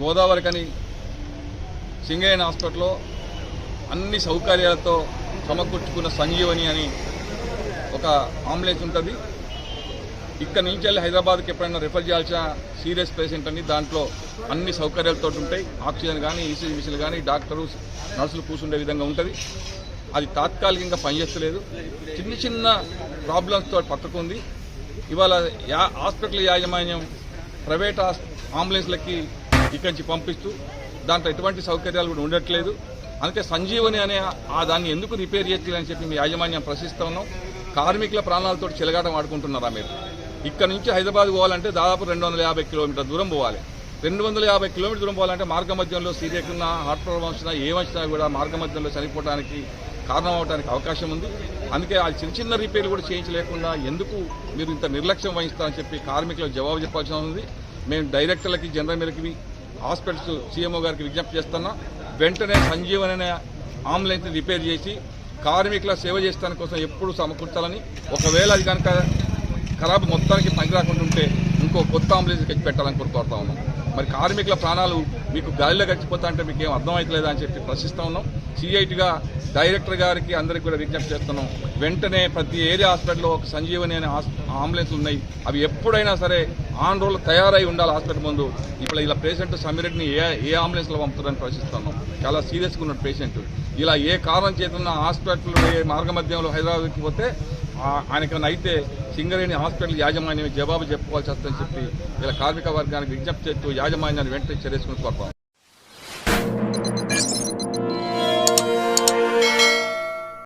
గోదావరి కని హాస్పిటల్లో అన్ని సౌకర్యాలతో సమకూర్చుకున్న సంజీవని అని ఒక అంబులెన్స్ ఉంటుంది. ఇక్కడ నుంచి వెళ్ళి హైదరాబాద్కి ఎప్పుడైనా రిఫర్ చేయాల్సిన సీరియస్ పేషెంట్ అని దాంట్లో అన్ని సౌకర్యాలతో ఉంటాయి. ఆక్సిజన్ కానీ ఈసీజీ మిషన్లు కానీ డాక్టరు నర్సులు కూర్చుండే విధంగా ఉంటుంది. అది తాత్కాలికంగా పనిచేస్తలేదు. చిన్న చిన్న ప్రాబ్లమ్స్తో పట్టుకుంది ఇవాళ యా హాస్పిటల్ యాజమాన్యం ప్రైవేట్ అంబులెన్స్లకి ఇక్కడి నుంచి పంపిస్తూ దాంట్లో ఎటువంటి సౌకర్యాలు కూడా ఉండట్లేదు. అందుకే సంజీవని అనే ఆ దాన్ని ఎందుకు రిపేర్ చేయట్లేదని చెప్పి మీ యాజమాన్యం ప్రశ్నిస్తా ఉన్నాం. కార్మికుల ప్రాణాలతో చిలగాటం ఆడుకుంటున్నారా మీరు? ఇక్కడ నుంచి హైదరాబాద్ పోవాలంటే దాదాపు రెండు వందల యాభై కిలోమీటర్ దూరం పోవాలి. రెండు వందల యాభై కిలోమీటర్ దూరం పోవాలంటే మార్గ మధ్యంలో సీరియస్ హార్ట్ ప్రాబ్లమ్స్ వచ్చినా ఏమొచ్చినా కూడా మార్గ మధ్యంలో చనిపోవడానికి కారణం అవడానికి అవకాశం ఉంది. అందుకే ఆ చిన్న చిన్న రిపేర్లు కూడా చేయించలేకుండా ఎందుకు మీరు ఇంత నిర్లక్ష్యం వహిస్తారని చెప్పి కార్మికులకు జవాబు చెప్పాల్సి ఉంది. మేము డైరెక్టర్లకి జనరల్ మేరకి హాస్పిటల్స్ సీఎంఓ గారికి విజ్ఞప్తి చేస్తున్నా వెంటనే సంజీవన్ అనే అంబులెన్స్ రిపేర్ చేసి కార్మికుల సేవ చేస్తాని కోసం ఎప్పుడు సమకూర్చాలని. ఒకవేళ అది కనుక ఖరాబ్ మొత్తానికి పనికి రాకుండా ఉంటే ఇంకో కొత్త అంబులెన్స్ తెచ్చి పెట్టాలని కోరుకోరుతా ఉన్నాం. మరి కార్మికుల ప్రాణాలు మీకు గాలిలో గడిచిపోతా అంటే మీకు ఏం అర్థమవుతలేదా అని చెప్పి ప్రశ్నిస్తా ఉన్నాం. సిఐటిగా డైరెక్టర్ గారికి అందరికీ కూడా విజ్ఞప్తి చేస్తున్నాం. వెంటనే ప్రతి ఏరియా హాస్పిటల్లో ఒక సంజీవని అనే హాస్- అంబులెన్స్ ఉన్నాయి. అవి ఎప్పుడైనా సరే ఆన్ రోజులు తయారై ఉండాలి హాస్పిటల్ ముందు. ఇప్పుడు ఇలా పేషెంట్ సమీరెడ్డిని ఏ ఏ అంబులెన్స్లో పంపుతారని ప్రశ్నిస్తున్నాం చాలా సీరియస్గా ఉన్నాడు పేషెంట్. ఇలా ఏ కారణం చేతున్న హాస్పిటల్ ఏ మార్గ మధ్యంలో హైదరాబాద్కి పోతే ఆ- అయితే సింగరేణి హాస్పిటల్ యాజమాన్యం జవాబు చెప్పుకోవాల్సి వస్తుందని చెప్పి ఇలా కార్మిక వర్గానికి విజ్ఞప్తి చేస్తూ యాజమాన్యాన్ని వెంటనే చర్యసుకుని కోరుతాం